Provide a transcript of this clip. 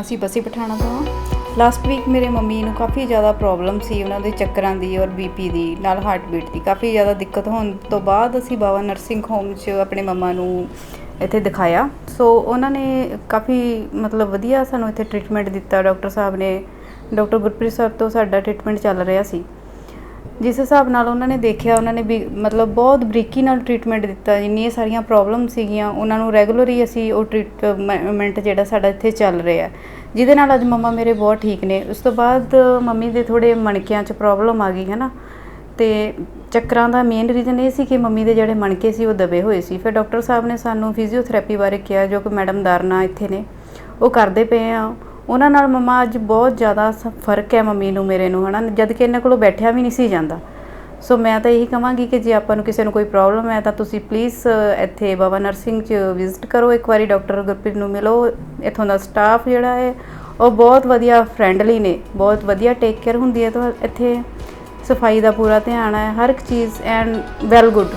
ਅਸੀਂ ਬਸੀ ਪਠਾਣਾ ਤੋਂ ਹਾਂ ਲਾਸਟ ਵੀਕ ਮੇਰੇ ਮੰਮੀ ਨੂੰ ਕਾਫੀ ਜ਼ਿਆਦਾ ਪ੍ਰੋਬਲਮ ਸੀ ਉਹਨਾਂ ਦੇ ਚੱਕਰਾਂ ਦੀ ਔਰ ਬੀਪੀ ਦੀ, ਨਾਲ ਹਾਰਟ ਬੀਟ ਦੀ। ਕਾਫੀ ਜ਼ਿਆਦਾ ਦਿੱਕਤ ਹੋਣ ਤੋਂ ਬਾਅਦ ਅਸੀਂ ਬਾਬਾ ਨਰਸਿੰਗ ਹੋਮ 'ਚ ਆਪਣੇ ਮੰਮਾ ਨੂੰ ਇੱਥੇ ਦਿਖਾਇਆ। ਸੋ ਉਹਨਾਂ ਨੇ ਕਾਫੀ ਮਤਲਬ ਵਧੀਆ ਸਾਨੂੰ ਇੱਥੇ ਟ੍ਰੀਟਮੈਂਟ ਦਿੱਤਾ। ਡਾਕਟਰ ਸਾਹਿਬ ਨੇ ਡਾਕਟਰ ਗੁਰਪ੍ਰੀਤ ਸਰ ਤੋਂ ਸਾਡਾ ਟ੍ਰੀਟਮੈਂਟ ਚੱਲ ਰਿਹਾ ਸੀ। ਜਿਸ ਹਿਸਾਬ ਨਾਲ ਉਹਨਾਂ ਨੇ ਦੇਖਿਆ, ਉਹਨਾਂ ਨੇ ਵੀ ਮਤਲਬ ਬਹੁਤ ਬਰੀਕੀ ਨਾਲ ਟ੍ਰੀਟਮੈਂਟ ਦਿੱਤਾ, ਜਿੰਨੀਆਂ ਸਾਰੀਆਂ ਪ੍ਰੋਬਲਮ ਸੀਗੀਆਂ, ਉਹਨਾਂ ਨੂੰ ਰੈਗੂਲਰੀ ਅਸੀਂ ਉਹ ਟ੍ਰੀਟਮੈਂਟ ਜਿਹੜਾ ਸਾਡਾ ਇੱਥੇ ਚੱਲ ਰਿਹਾ। ਜਿਹਦੇ ਨਾਲ ਅੱਜ ਮੰਮਾ ਮੇਰੇ ਬਹੁਤ ਠੀਕ ਨੇ। ਉਸ ਤੋਂ ਬਾਅਦ ਮੰਮੀ ਦੇ ਥੋੜੇ ਮਣਕਿਆਂ 'ਚ ਪ੍ਰੋਬਲਮ ਆ ਗਈ ਹੈ ਨਾ ਤੇ ਚੱਕਰਾਂ ਦਾ ਮੇਨ ਰੀਜ਼ਨ ਇਹ ਸੀ ਕਿ ਮੰਮੀ ਦੇ ਜਿਹੜੇ ਮਣਕੇ ਸੀ, ਉਹ ਦਬੇ ਹੋਏ ਸੀ। ਫਿਰ ਡਾਕਟਰ ਸਾਹਿਬ ਨੇ ਸਾਨੂੰ ਫਿਜ਼ੀਓਥੈਰੇਪੀ ਬਾਰੇ ਕਿਹਾ, ਜੋ ਕਿ ਮੈਡਮ ਦਾਰਨਾ ਇੱਥੇ ਨੇ, ਉਹ ਕਰਦੇ ਪਏ ਆ। ਉਹਨਾਂ ਨਾਲ ਮਮਾ ਅੱਜ ਬਹੁਤ ਜ਼ਿਆਦਾ ਸ- ਫ਼ਰਕ ਹੈ ਮੰਮੀ ਨੂੰ, ਮੇਰੇ ਨੂੰ, ਹਨਾ। ਜਦ ਕਿ ਇਹਨਾਂ ਕੋਲੋਂ ਬੈਠਿਆ ਵੀ ਨਹੀਂ ਸੀ ਜਾਂਦਾ। ਸੋ ਮੈਂ ਤਾਂ ਇਹੀ ਕਹਾਂਗੀ ਕਿ ਜੇ ਆਪਾਂ ਨੂੰ ਕਿਸੇ ਨੂੰ ਕੋਈ ਪ੍ਰੋਬਲਮ ਹੈ, ਤਾਂ ਤੁਸੀਂ ਪਲੀਜ਼ ਇੱਥੇ ਬਾਬਾ ਨਰਸਿੰਗ 'ਚ ਵਿਜ਼ਿਟ ਕਰੋ। ਇੱਕ ਵਾਰੀ ਡਾਕਟਰ ਗੁਰਪ੍ਰੀਤ ਨੂੰ ਮਿਲੋ। ਇੱਥੋਂ ਦਾ ਸਟਾਫ ਜਿਹੜਾ ਹੈ, ਉਹ ਬਹੁਤ ਵਧੀਆ ਫਰੈਂਡਲੀ ਨੇ। ਬਹੁਤ ਵਧੀਆ ਟੇਕ ਕੇਅਰ ਹੁੰਦੀ ਹੈ। ਤਾਂ ਇੱਥੇ ਸਫ਼ਾਈ ਦਾ ਪੂਰਾ ਧਿਆਨ ਹੈ। ਹਰ ਇੱਕ ਚੀਜ਼ ਐਂਡ ਵੈਲ ਗੁੱਡ